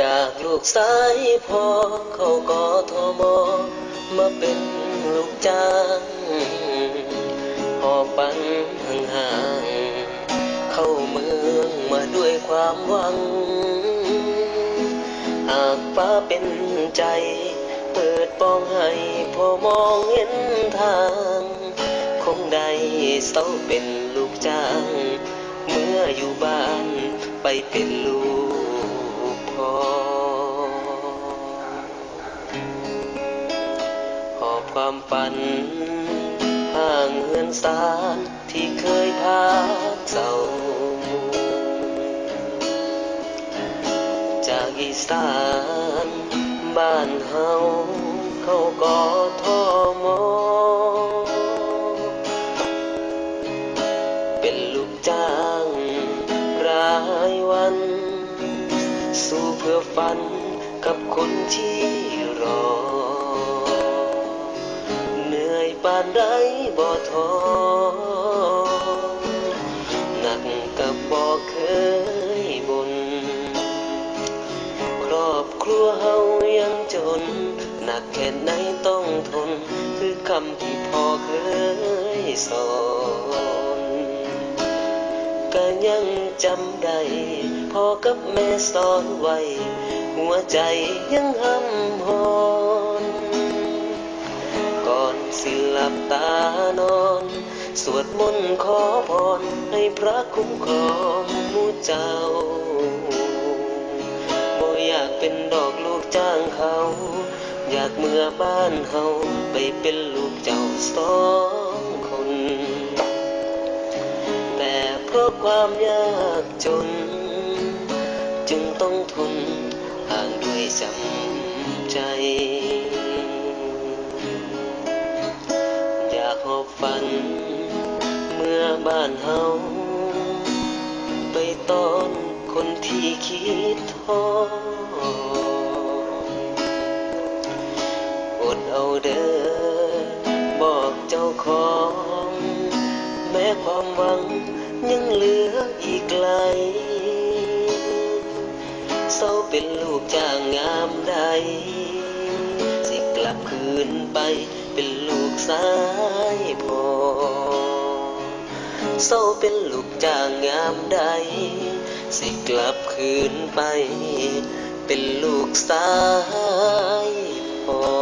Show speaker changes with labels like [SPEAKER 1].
[SPEAKER 1] จากลูกสายพ่อเขาก็ทมมาเป็นลูกจ้างหอบปันห่างๆเข้าเมืองมาด้วยความหวัง หากป้าเป็นใจ เปิดปองให้พอมองเห็นทาง คงได้เศร้าเป็นลูกจ้าง เมื่ออยู่บ้านไปเป็นลูก อบความฝันห่างเฮือนสารที่เคยพาเจ้าจากอีสานบ้านเฮาเขาก็ทอมอเป็นลูกจ้างรายวัน สู้เพื่อฝันกับคนที่านใดบ่ท้อหนักกับบ่เคยบนครอบครัวเฮายังจน หนักแค่ไหนต้องทน คือคำที่พ่อเคยสอนก็ยังจำได้พ่อกับแม่สอนไว้ หัวใจยังหำหอนก่อน สิหลับตานอน สวดมนต์ขอพรให้พระคุ้มครองมูเจ้าบ่อยากเป็นดอกลูกจ้างเขา อยากเมื่อบ้านเฮาไปเป็นลูกเจ้าสองคน แต่เพราะความยากจน จึงต้องทนห่างด้วยจำใจ ฝัน เมื่อบ้านเฮาไปต้อนคนที่คิดท้ออดเอาเด้อบอกเจ้าของ แม้ความหวังยังเหลืออีกไกลเศร้าเป็นลูกจ้างงามใด สิกลับคืนไป เป็นลูกสายพอเศร้าเป็นลูกจ้างงามใด สิกลับคืนไป เป็นลูกสายพอ